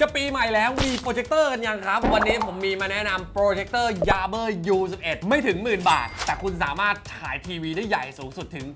จะปีใหม่แล้วมีโปรเจคเตอร์กันยังครับ วันนี้ผมมีมาแนะนำโปรเจคเตอร์ Yaber U11 ไม่ถึงหมื่นบาท แต่คุณสามารถฉายทีวีได้ใหญ่สูงสุดถึง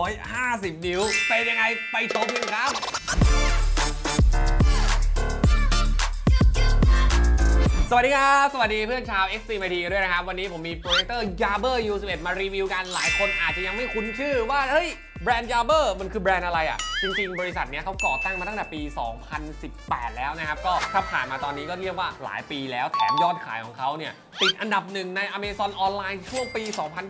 150 นิ้ว เป็นยังไงไปชมกันครับ วัสดีครับ สวัสดีเพื่อนชาว Xtreme IT ด้วยนะครับ วันนี้ผมมีโปรเจคเตอร์ Yaber U11 มารีวิวกันหลายคนอาจจะยังไม่คุ้นชื่อว่า เฮ้ย แบรนด์ Yaber มันคือแบรนด์อะไรอะ จริง ๆ บริษัทเนี้ยเขาก่อตั้งมาตั้งแต่ปี 2018 แล้วนะครับ ก็ถ้าผ่านมาตอนนี้ก็เรียกว่าหลายปีแล้วแถมยอดขายของเขาเนี่ยติดอันดับหนึ่งใน Amazon ออนไลน์ช่วงปี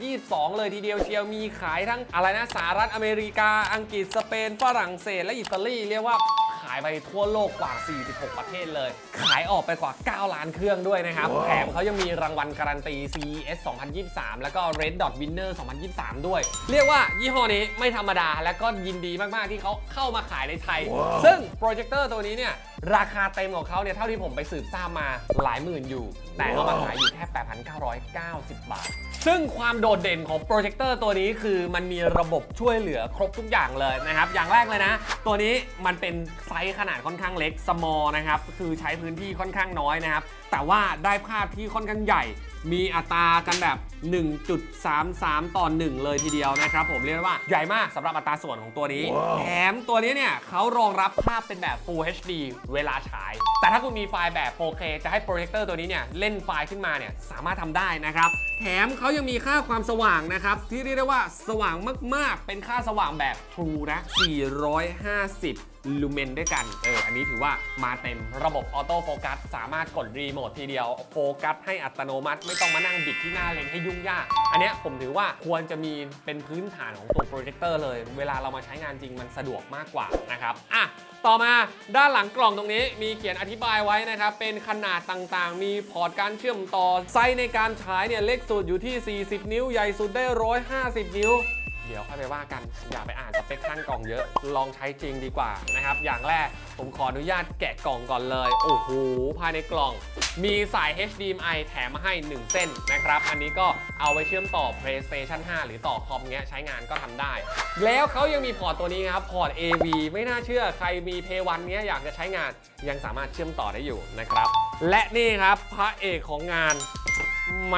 2022 เลยทีเดียวเชียวมีขายทั้งอะไรนะสหรัฐอเมริกา อังกฤษสเปนฝรั่งเศสและอิตาลีเรียกว่าายไปทั่วโลกกว่า 46 ประเทศเลย ขายออกไปกว่า 9 ล้านเครื่องด้วยนะครับแถมเขายังมีรางวัลการันตี CES 2023 แล้วก็ Red Dot Winner 2023 ด้วย เรียกว่ายี่ห้อนี้ไม่ธรรมดา และก็ยินดีมากๆที่เขาเข้ามาขายในไทยซึ่งโปรเจคเตอร์ตัวนี้เนี่ยราคาเต็มของเขาเนี่ยเท่าที่ผมไปสืบทราบมาหลายหมื่นอยู่ แต่เอามาขายอยู่แค่ 8,990 บาท ซึ่งความโดดเด่นของโปรเจคเตอร์ตัวนี้คือมันมีระบบช่วยเหลือครบทุกอย่างเลยนะครับ อย่างแรกเลยนะ ตัวนี้มันเป็นไซส์ขนาดค่อนข้างเล็ก small นะครับ คือใช้พื้นที่ค่อนข้างน้อยนะครับ แต่ว่าได้ภาพที่ค่อนข้างใหญ่ มีอัตรากันแบบ 1.33 ต่อ 1 เลยทีเดียวนะครับผมเรียกได้ว่าใหญ่มากสำหรับอัตราส่วนของตัวนี้แถมตัวนี้เนี่ยเขารองรับภาพเป็นแบบ Full HD เวลาฉาย แต่ถ้าคุณมีไฟล์แบบ 4K จะให้โปรเจคเตอร์ตัวนี้เนี่ยเล่นไฟล์ขึ้นมาเนี่ยสามารถทำได้นะครับ แถมเขายังมีค่าความสว่างนะครับ ที่เรียกได้ว่าสว่างมากๆ เป็นค่าสว่างแบบ True นะ 450ลูเมนด้วยกัน เออ อันนี้ถือว่ามาเต็มระบบออโต้โฟกัสสามารถกดรีโมททีเดียว โฟกัสให้อัตโนมัติไม่ต้องมานั่งบิดที่หน้าเลนให้ยุ่งยาก อันเนี้ยผมถือว่าควรจะมีเป็นพื้นฐานของตัวโปรเจคเตอร์เลย เวลาเรามาใช้งานจริงมันสะดวกมากกว่านะครับอะต่อมาด้านหลังกล่องตรงนี้มีเขียนอธิบายไว้นะครับ เป็นขนาดต่างๆ มีพอร์ตการเชื่อมต่อไซส์ในการใช้เนี่ยเล็กสุดอยู่ที่ 40 นิ้วใหญ่สุดได้ 150 นิ้ว เดี๋ยวค่อยไปว่ากัน อย่าไปอ่านสเปคข้างกล่องเยอะ ลองใช้จริงดีกว่านะครับ อย่างแรกผมขออนุญาตแกะกล่องก่อนเลย โอ้โห ภายในกล่อง มีสาย HDMI แถมมาให้ 1 เส้นนะครับ อันนี้ก็เอาไว้เชื่อมต่อ PlayStation 5 หรือต่อคอมเงี้ยใช้งานก็ทำได้ แล้วเขายังมีพอร์ตตัวนี้ครับ พอร์ต AV ไม่น่าเชื่อใครมี p 1เนี้ยอยากจะใช้งานยังสามารถเชื่อมต่อได้อยู่นะครับ และนี่ครับพระเอกของงานแหม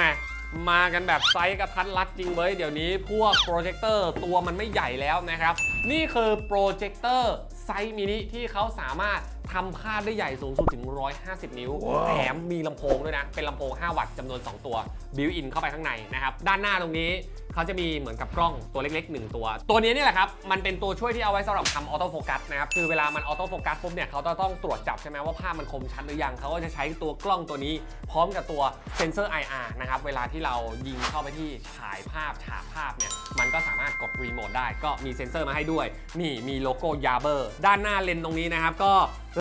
มากันแบบไซส์กระทัดรัดจริงเว้ย เดี๋ยวนี้พวกโปรเจคเตอร์ตัวมันไม่ใหญ่แล้วนะครับ นี่คือโปรเจคเตอร์ไซส์มินิที่เขาสามารถทำภาพได้ใหญ่สูงสุดถึง 150 นิ้วแถมมีลำโพงด้วยนะ เป็นลำโพง 5 วัตต์จำนวน 2 ตัว บิวอินเข้าไปข้างในนะครับ ด้านหน้าตรงนี้ เขาจะมีเหมือนกับกล้องตัวเล็กๆ 1 ตัว ตัวนี้นี่แหละครับ มันเป็นตัวช่วยที่เอาไว้สำหรับทำออโต้โฟกัสนะครับ คือเวลามันออโต้โฟกัสปุ๊บเนี่ยเขาจะต้องตรวจจับใช่ไหมว่าภาพมันคมชัดหรือยัง เขาก็จะใช้ตัวกล้องตัวนี้ พร้อมกับตัวเซนเซอร์ IR นะครับ เวลาที่เรายิงเข้าไปที่ฉายภาพฉากภาพเนี่ย มันก็สามารถกดรีโมทได้ ก็มีเซนเซอร์มาให้ด้วย นี่มีโลโก้ยาเบอร์ ด้านหน้าเลนส์ตรงนี้นะครับ ก็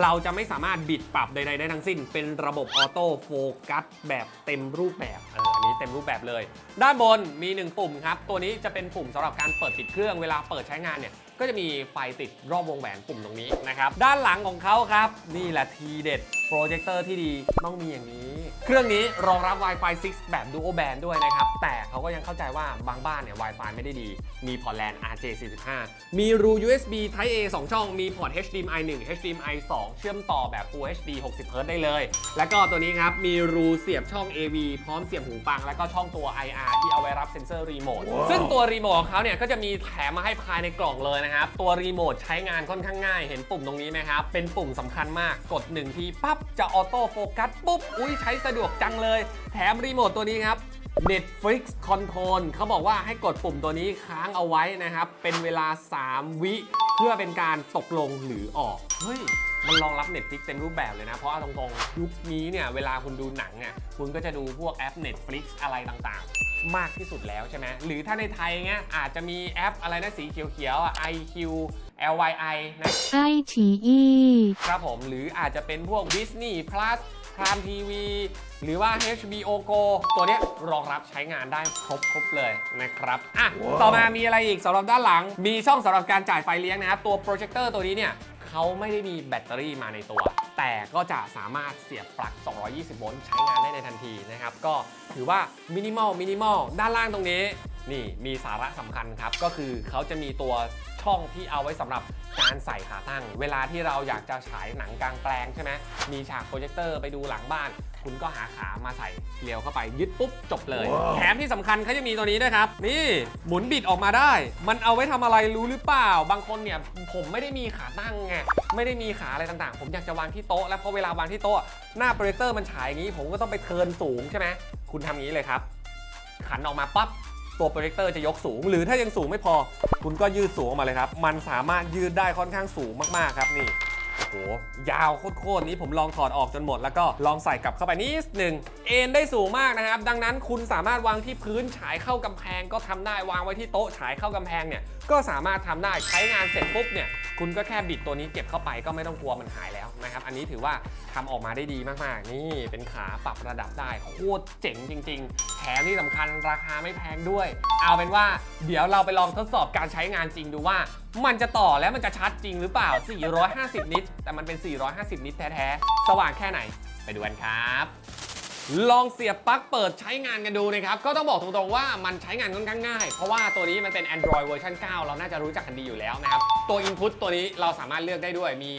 เราจะไม่สามารถบิดปรับใดๆได้ทั้งสิ้น เป็นระบบออโต้โฟกัสแบบเต็มรูปแบบเอันนี้เต็มรูปแบบเลย ด้านบนมี 1 ปุ่มครับ ตัวนี้จะเป็นปุ่มสำหรับการเปิดปิดเครื่องเวลาเปิดใช้งานเนี่ยก็จะมีไฟติดรอบวงแหวนปุ่มตรงนี้นะครับ ด้านหลังของเขาครับ นี่แหละทีเด็ดโปรเจคเตอร์ที่ดีต้องมีอย่างนี้ เครื่องนี้รองรับ Wi-Fi 6 แบบ Dual Band ด้วยนะครับ แต่เขาก็ยังเข้าใจว่าบางบ้านเนี่ย Wi-Fi ไม่ได้ดี มีพอร์ต LAN RJ45 มีรู USB Type A 2 ช่อง มีพอร์ต HDMI 1 HDMI 2 เชื่อมต่อแบบ Full HD 60 Hz ได้เลย แล้วก็ตัวนี้ครับ มีรูเสียบช่อง AV พร้อมเสียบหูฟัง แล้วก็ช่องตัว IR ที่เอาไว้รับเซ็นเซอร์รีโมท ซึ่งตัวรีโมทของเขาเนี่ยก็จะมีแถมมาให้ภายในกล่องเลยนะครับ ตัวรีโมทใช้งานค่อนข้างง่าย เห็นปุ่มตรงนี้ไหมครับ เป็นปุ่มสำคัญมาก กดหนึ่งทีปั๊บจะออโต้โฟกัสปุ๊บ อุ้ยใช้สะดวกจังเลย แถมรีโมทตัวนี้ครับ Netflix Control เขาบอกว่าให้กดปุ่มตัวนี้ค้างเอาไว้นะครับ เป็นเวลา 3 วิเพื่อเป็นการตกลงหรือออก เฮ้ย มันรองรับ Netflix เต็มรูปแบบเลยนะ เพราะเอาตรงๆ ยุคนี้เนี่ยเวลาคุณดูหนังเนี่ยคุณก็จะดูพวกแอป Netflix อะไรต่างๆ มากที่สุดแล้วใช่ไหมหรือถ้าในไทยเงี้ยอาจจะมีแอปอะไรนะสีเขียวๆอะ IQ LYI นะไอทีอีครับผมหรืออาจจะเป็นพวก Disney Plus Prime TV หรือว่า HBO Go ตัวเนี้ยรองรับใช้งานได้ครบครบเลยนะครับอะต่อมามีอะไรอีกสำหรับด้านหลัง มีช่องสำหรับการจ่ายไฟเลี้ยงนะครับ ตัวโปรเจคเตอร์ตัวนี้เนี่ยเขาไม่ได้มีแบตเตอรี่มาในตัว แต่ก็จะสามารถเสียบปลั๊ก 220 โวลต์ใช้งานได้ในทันทีนะครับ ก็ถือว่ามินิมอลมินิมอลด้านล่างตรงนี้ นี่มีสาระสำคัญครับ ก็คือเขาจะมีตัว ช่องที่เอาไว้สำหรับการใส่ขาตั้ง เวลาที่เราอยากจะฉายหนังกลางแปลงใช่ไหมมีฉากโปรเจคเตอร์ไปดูหลังบ้าน คุณก็หาขามาใส่เลี้ยวเข้าไปยึดปุ๊บจบเลยแถมที่สำคัญเขาจะมีตัวนี้ด้วยครับ นี่หมุนบิดออกมาได้ มันเอาไว้ทำอะไรรู้หรือเปล่า บางคนเนี่ยผมไม่ได้มีขาตั้งไงไม่ได้มีขาอะไรต่างๆ ผมอยากจะวางที่โต๊ะแล้วพอเวลาวางที่โต๊ะหน้าโปรเจคเตอร์มันฉายอย่างนี้ ผมก็ต้องไปเทิร์นสูงใช่ไหมคุณทำอย่างนี้เลยครับขันออกมาปั๊บ ตัวโปรเจคเตอร์จะยกสูง หรือถ้ายังสูงไม่พอ คุณก็ยืดสูงออกมาเลยครับ มันสามารถยืดได้ค่อนข้างสูงมากๆครับนี่โหยาวโคตรๆนี้ผมลองถอดออกจนหมด แล้วก็ลองใส่กลับเข้าไปนิดหนึ่งเอ็นได้สูงมากนะครับ ดังนั้นคุณสามารถวางที่พื้นฉายเข้ากำแพงก็ทำได้วางไว้ที่โต๊ะฉายเข้ากำแพงเนี่ยก็สามารถทำได้ใช้งานเสร็จปุ๊บเนี่ยคุณก็แค่บิดตัวนี้เก็บเข้าไปก็ไม่ต้องกลัวมันหายแล้ว นะครับ อันนี้ถือว่าทำออกมาได้ดีมากๆ นี่เป็นขาปรับระดับได้โคตรเจ๋งจริง ๆ แถมที่สำคัญราคาไม่แพงด้วย เอาเป็นว่าเดี๋ยวเราไปลองทดสอบการใช้งานจริงดูว่ามันจะต่อแล้วมันจะชัดจริงหรือเปล่า 450 นิตแต่มันเป็น 450 นิตแท้ๆ สว่างแค่ไหนไปดูกันครับลองเสียบปลั๊กเปิดใช้งานกันดูนะครับ ก็ต้องบอกตรงๆว่ามันใช้งานค่อนข้างง่าย เพราะว่าตัวนี้มันเป็น Android เวอร์ชัน9 เราน่าจะรู้จักกันดีอยู่แล้วนะครับ ตัว Input ตัวนี้เราสามารถเลือกได้ด้วยมี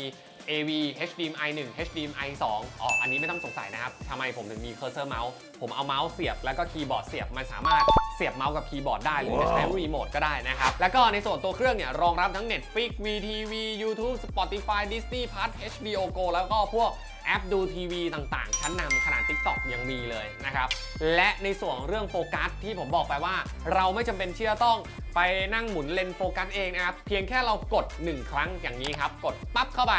AV HDMI 1 HDMI 2อ๋ออันนี้ไม่ต้องสงสัยนะครับทำไมผมถึงมีเคอร์เซอร์เมาส์ผมเอาเมาส์เสียบแล้วก็คีย์บอร์ดเสียบมันสามารถเสียบเมาส์กับคีย์บอร์ดได้หรือจะใช้รีโมทก็ได้นะครับ แล้วก็ในส่วนตัวเครื่องเนี่ย รองรับทั้ง Netflix VTV YouTube Spotify Disney Plus HBO Go แล้วก็พวกแอปดูทีวีต่างๆ ชั้นนำขนาด TikTok ยังมีเลยนะครับ และในส่วนของเรื่องโฟกัสที่ผมบอกไปว่า เราไม่จำเป็นที่จะต้องไปนั่งหมุนเลนโฟกัสเองนะครับ เพียงแค่เรากด 1 ครั้งอย่างนี้ครับ กดปั๊บเข้าไป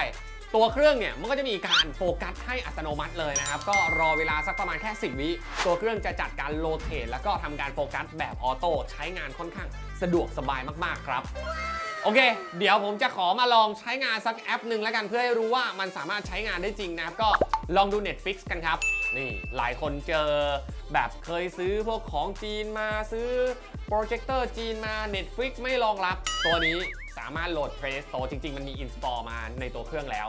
ตัวเครื่องเนี่ยมันก็จะมีการโฟกัสให้อัตโนมัติเลยนะครับ ก็รอเวลาสักประมาณแค่ 10 วิตัวเครื่องจะจัดการโรเตทแล้วก็ทำการโฟกัสแบบออโต้ใช้งานค่อนข้างสะดวกสบายมาก ๆ ครับ โอเค เดี๋ยวผมจะขอมาลองใช้งานสักแอปหนึ่งแล้วกันเพื่อให้รู้ว่ามันสามารถใช้งานได้จริงนะครับ ก็ลองดู Netflix กันครับ นี่หลายคนเจอแบบเคยซื้อพวกของจีนมาซื้อโปรเจคเตอร์จีนมา Netflix ไม่รองรับตัวนี้ สามารถโหลด Play Store จริง ๆ มันมี install มาในตัวเครื่องแล้ว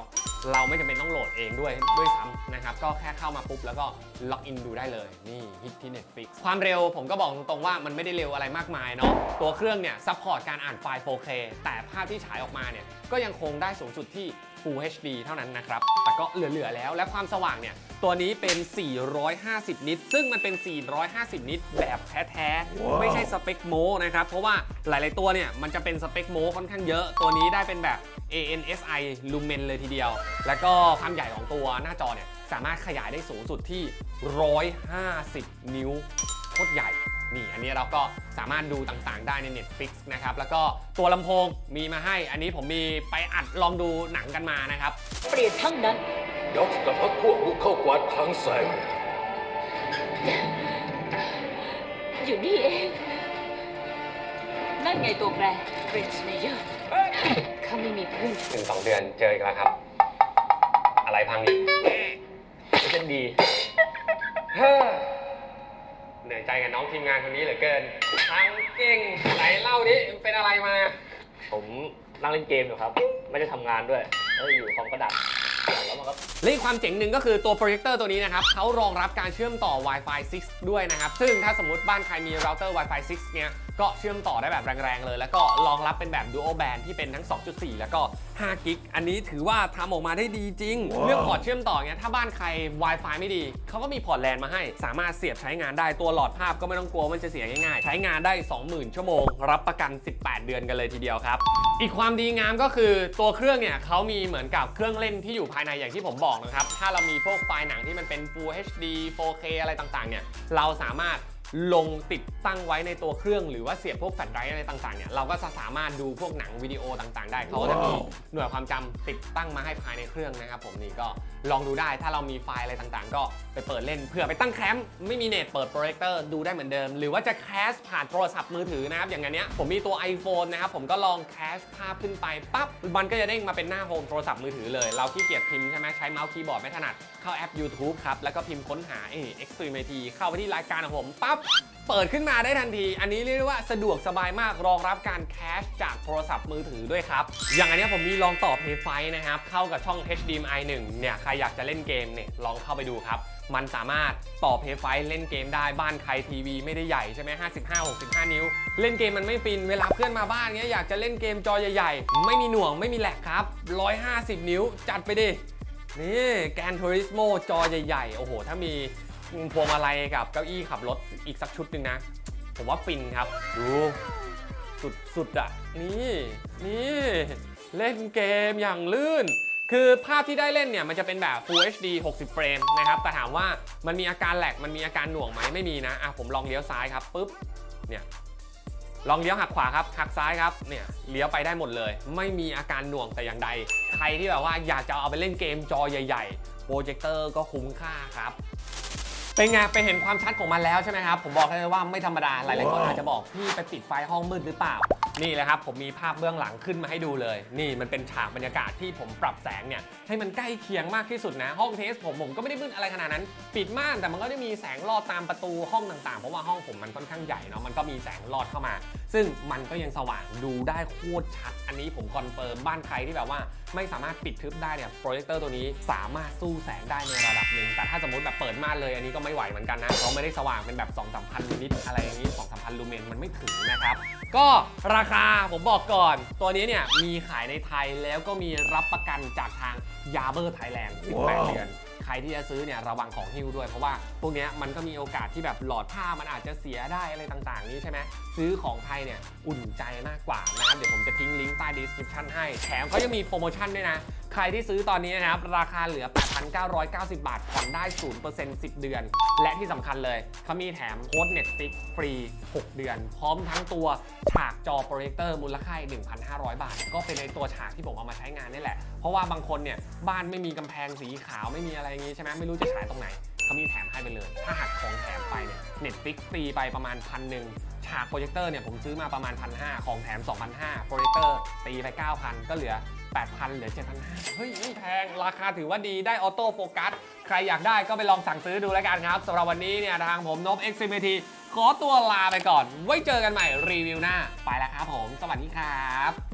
เราไม่จำเป็นต้องโหลดเองด้วยด้วยซ้ำนะครับ ก็แค่เข้ามาปุ๊บแล้วก็ล็อกอินดูได้เลย นี่ฮิตที่ Netflix ความเร็วผมก็บอกตรงๆว่ามันไม่ได้เร็วอะไรมากมายเนาะตัวเครื่องเนี่ยซัพพอร์ตการอ่านไฟล์ 4K แต่ภาพที่ฉายออกมาเนี่ยก็ยังคงได้สูงสุดที่ Full HD เท่านั้นนะครับ แต่ก็เหลือ ๆ แล้ว และความสว่างเนี่ย ตัวนี้เป็น 450 นิต ซึ่งมันเป็น 450 นิต แบบแท้ ๆ ไม่ใช่สเปคโมนะครับ เพราะว่าหลาย ๆ ตัวเนี่ย มันจะเป็นสเปคโมค่อนข้างเยอะ ตัวนี้ได้เป็นแบบ ANSI Lumen เลยทีเดียว แล้วก็ความใหญ่ของตัวหน้าจอเนี่ย สามารถขยายได้สูงสุดที่ 150 นิ้ว โคตรใหญ่ นี่อันนี้เราก็สามารถดูต่างๆ ได้ใน Netflix นะครับ แล้วก็ตัวลำโพงมีมาให้ อันนี้ผมมีไปอัดลองดูหนังกันมานะครับ เปลี่ยนทั้งนั้นด็อกกับพรรคพวกบุกเข้ากวาดทางแสง อยู่นี่เอง นั่นไงตัวแปรเบรนสเนเยอร์ข้าไม่มีเพื่อนหนึ่งสองเดือนเจออีกแล้วครับ อะไรพังอีกเช่นดีเฮ้อ เหนื่อยใจกับน้องทีมงานคนนี้เหลือเกินทั้งเก่งไหนเล่าดิเป็นอะไรมา ผมนั่งเล่นเกมอยู่ครับ ไม่ได้ทำงานด้วยแล้วอยู่คอมก็ดับแล้วมันก็ และอีกความเจ๋งหนึ่งก็คือตัวโปรเจคเตอร์ตัวนี้นะครับเขารองรับการเชื่อมต่อ Wi-Fi 6 ด้วยนะครับ ซึ่งถ้าสมมติบ้านใครมีเราเตอร์ Wi-Fi 6 เนี่ย ก็เชื่อมต่อได้แบบแรงๆเลย แล้วก็รองรับเป็นแบบ Dual Band ที่เป็นทั้ง 2.4 แล้วก็5กิกอันนี้ถือว่าทำออกมาได้ดีจริง เรื่องพอร์ตเชื่อมต่อเนี่ยถ้าบ้านใคร Wi-Fi ไม่ดี เขาก็มีพอร์ตแลนมาให้ สามารถเสียบใช้งานได้ตัวหลอดภาพก็ไม่ต้องกลัวว่ามันจะเสียง่ายๆ ใช้งานได้ 20,000 ชั่วโมง รับประกัน 18 เดือนกันเลยทีเดียวครับ อีกความดีงามก็คือตัวเครื่องเนี่ยเขามีเหมือนกับเครื่องเล่นที่อยู่ภายในอย่างที่ผมบอกนะครับถ้าเรามีพวกไฟล์หนังที่มันเป็น Full HD 4K อะไรต่างๆเนี่ยเราสามารถ ลงติดตั้งไว้ในตัวเครื่องหรือว่าเสียบพวกแฟลชไดรฟ์อะไรต่างๆเนี่ยเราก็จะสามารถดูพวกหนังวิดีโอต่างๆ ได้เขาก็จะมีหน่วยความจำติดตั้งมาให้ภายในเครื่องนะครับผมนี่ก็ลองดูได้ถ้าเรามีไฟล์อะไรต่างๆ ก็ไปเปิดเล่นเผื่อไปตั้งแคมป์ไม่มีเน็ตเปิดโปรเจคเตอร์ดูได้เหมือนเดิม หรือว่าจะแคสผ่านโทรศัพท์มือถือนะครับอย่างอันเนี้ยผมมีตัว iPhone นะครับผมก็ลองแคสภาพขึ้นไปปั๊บมันก็จะเด้งมาเป็นหน้าโฮมโทรศัพท์มือถือเลยเราขี้เกียจพิมพ์ใช่ไหมใช้เมาส์คีย์บอร์ดไม่ถนัดเข้าแอป YouTube ครับแล้วก็พิมพ์ค้นหาเอ Extremity เข้าไปที่รายการของผมปั๊บเปิดขึ้นมาได้ทันที อันนี้เรียกได้ว่าสะดวกสบายมากรองรับการแคชจากโทรศัพท์มือถือด้วยครับ อย่างอันนี้ผมมีลองต่อ p a y f i นะครับ เข้ากับช่อง HDMI 1 เนี่ย ใครอยากจะเล่นเกมเนี่ยลองเข้าไปดูครับมันสามารถต่อ p a y f i เล่นเกมได้บ้านใครทีวีไม่ได้ใหญ่ใช่ไหม55 65 นิ้ว เล่นเกมมันไม่ฟิน เวลาเพื่อนมาบ้านเงี้ยอยากจะเล่นเกมจอใหญ่ๆ ไม่มีหน่วงไม่มีแหลกครับ 150 นิ้วจัดไปดิ นี่แกนทูริสโมจอใหญ่ๆ โอ้โห ถ้ามี พวงมาลัยกับเก้าอี้ขับรถอีกสักชุดหนึ่งนะ ผมว่าฟินครับ ดู สุดสุดอะนี่นี่เล่นเกมอย่างลื่น คือภาพที่ได้เล่นเนี่ย มันจะเป็นแบบ Full HD 60 เฟรมนะครับ แต่ถามว่ามันมีอาการแหลกมันมีอาการหน่วงไหมไม่มีนะอะผมลองเลี้ยวซ้ายครับปุ๊บเนี่ยลองเลี้ยวหักขวาครับหักซ้ายครับเนี่ยเลี้ยวไปได้หมดเลย ไม่มีอาการหน่วงแต่อย่างใด ใครที่แบบว่าอยากจะเอาไปเล่นเกมจอใหญ่ ๆ โปรเจคเตอร์ก็คุ้มค่าครับ เป็นไงไปเห็นความชัดของมันแล้วใช่ไหมครับ ผมบอกเลยว่าไม่ธรรมดา หลายๆคนอาจจะบอกพี่ไปปิดไฟห้องมืดหรือเปล่า นี่แหละครับผมมีภาพเบื้องหลังขึ้นมาให้ดูเลย นี่มันเป็นฉากบรรยากาศที่ผมปรับแสงเนี่ยให้มันใกล้เคียงมากที่สุดนะ ห้องเทสผมผมก็ไม่ได้มืดอะไรขนาดนั้น ปิดม่านแต่มันก็ได้มีแสงลอดตามประตูห้องต่างๆ เพราะว่าห้องผมมันค่อนข้างใหญ่เนาะมันก็มีแสงลอดเข้ามา ซึ่งมันก็ยังสว่างดูได้โคตรชัด อันนี้ผมคอนเฟิร์มบ้านใครที่แบบว่าไม่สามารถปิดทึบได้เนี่ยโปรเจคเตอร์ตัวนี้สามารถสู้แสงได้ในระดับหนึ่งแต่ถ้าสมมติแบบเปิดม่านเลยอันนี้ก็ไม่ไหวเหมือนกันนะเขาไม่ได้สว่างเป็นแบบ2 3 0 0 0นิตอะไรอย่างนี้ 2 3 0 0 0 ลูเมนมันไม่ถึงนะครับ ก็ราคาผมบอกก่อน ตัวนี้เนี่ยมีขายในไทยแล้วก็มีรับประกันจากทางยาเบอร์ไทยแลนด์18เดือน รที่จะซื้อเนี่ยระวังของหิ้วด้วยเพราะว่าพวกเนี้ยมันก็มีโอกาสที่แบบหลอดผ้ามันอาจจะเสียได้อะไรต่างๆ นี้ใช่ไหมซื้อของไทยเนี่ยอุ่นใจมากกว่านะครับเดี๋ยวผมจะทิ้งลิงก์ใต้ดีสคริปชั่นให้แถมเขายังมีโปรโมชั่นด้วยนะ ใครที่ซื้อตอนนี้นะครับ ราคาเหลือ 8,990 บาทผ่อนได้ 0% 10 เดือน และที่สำคัญเลยเขามีแถมโค้ด Netflix ฟรี 6 เดือน พร้อมทั้งตัวฉากจอโปรเจคเตอร์มูลค่า 1,500 บาท ก็เป็นในตัวฉากที่ผมเอามาใช้งานนี่แหละ เพราะว่าบางคนเนี่ย บ้านไม่มีกำแพงสีขาวไม่มีอะไรอย่างงี้ใช่ไหมไม่รู้จะฉายตรงไหนเขามีแถมให้ไปเลย ถ้าหักของแถมไปเนี่ย Netflix ฟรีไปประมาณพันหนึ่งฉากโปรเจคเตอร์เนี่ยผมซื้อมาประมาณ1,500ของแถม2,500โปรเจคเตอร์ตีไป9,000ก็เหลือ 8,000เหลือ 7,500 เฮ้ยไม่แพง ราคาถือว่าดีได้ออโต้โฟกัส ใครอยากได้ก็ไปลองสั่งซื้อดูแล้วกันครับสำหรับวันนี้เนี่ยทางผมนบ x m t ขอตัวลาไปก่อน ไว้เจอกันใหม่รีวิวหน้า ไปแล้วครับผม สวัสดีครับ